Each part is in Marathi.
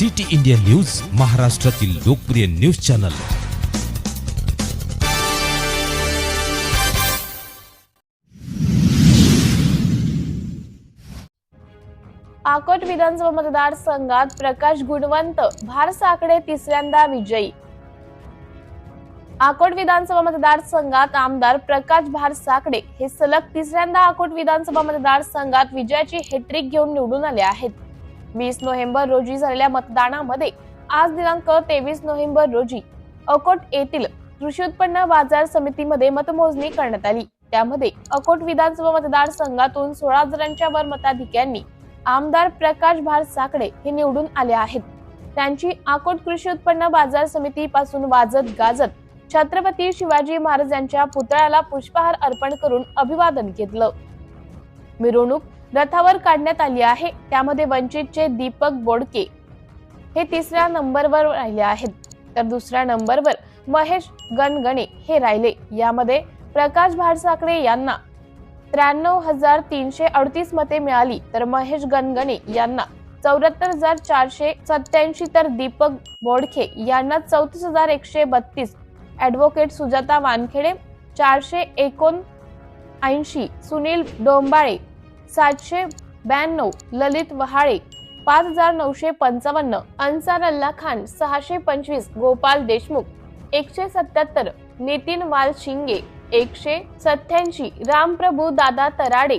सिटी इंडिया न्यूज महाराष्ट्रातील लोकप्रिय न्यूज चॅनल. आकोट विधानसभा मतदारसंघात प्रकाश गुणवंत भारसाकडे तिसऱ्यांदा विजयी. आकोट विधानसभा मतदारसंघात आमदार प्रकाश भारसाकडे हे सलग तिसऱ्यांदा आकोट विधानसभा मतदारसंघात विजयाची हेट्रिक घेऊन निवडून आले आहेत. वीस नोव्हेंबर रोजी झालेल्या मतदानामध्ये आज दिनांक तेवीस नोव्हेंबर रोजी अकोट येथील कृषी उत्पन्न बाजार समितीमध्ये मतमोजणी करण्यात आली. त्यामध्ये अकोट विधानसभा मतदारसंघातून सोळा जणांच्या वर मताधिक्यांनी आमदार प्रकाश भार साकडे हे निवडून आले आहेत. त्यांची अकोट कृषी उत्पन्न बाजार समितीपासून वाजत गाजत छत्रपती शिवाजी महाराजांच्या पुतळ्याला पुष्पहार अर्पण करून अभिवादन घेतलं. मिरवणूक रथावर काढण्यात आली आहे. त्यामध्ये वंचितचे दीपक बोडके हे तिसऱ्या नंबरवर राहिले आहेत. तर दुसऱ्या नंबरवर महेश गणगणे हे राहिले. यामध्ये प्रकाश भारसाकडे यांना त्र्याण्णव हजार तीनशे अडतीस मते मिळाली. तर महेश गणगणे यांना चौऱ्याहत्तर हजार चारशे सत्याऐंशी तर दीपक बोडखे यांना चौतीस हजार एकशे बत्तीस. ऍडव्होकेट सुजाता वानखेडे चारशे एकोण ऐंशी सुनील डोंबाळे सातशे ब्याण्णव ललित वहाळे पाच हजार नऊशे पंचावन्न अन्सार अल्ला खान सहाशे पंचवीस गोपाल देशमुख एकशे सत्याहत्तर नितीन वाल शिंगे एकशे सत्याऐंशी रामप्रभू दादा तराडे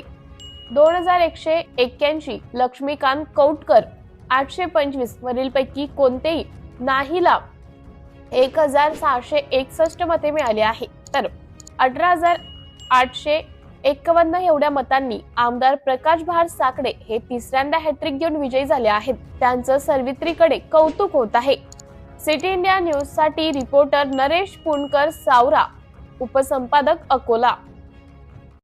दोन हजार एकशे एक्क्याऐंशी लक्ष्मीकांत कौटकर आठशे पंचवीस वरीलपैकी कोणतेही नाहीला एक हजार सहाशे एकसष्ट मते मिळाली आहे. तर अठरा हजार आठशे एक्कावन्न एवढ्या मतांनी आमदार प्रकाश भार साकडे हे तिसऱ्यांदा हॅट्रिक घेऊन विजयी झाले आहेत. त्यांचं सर्वित्रीकडे कौतुक होत आहे. सिटी इंडिया न्यूजसाठी रिपोर्टर नरेश पुणकर सावरा उपसंपादक अकोला.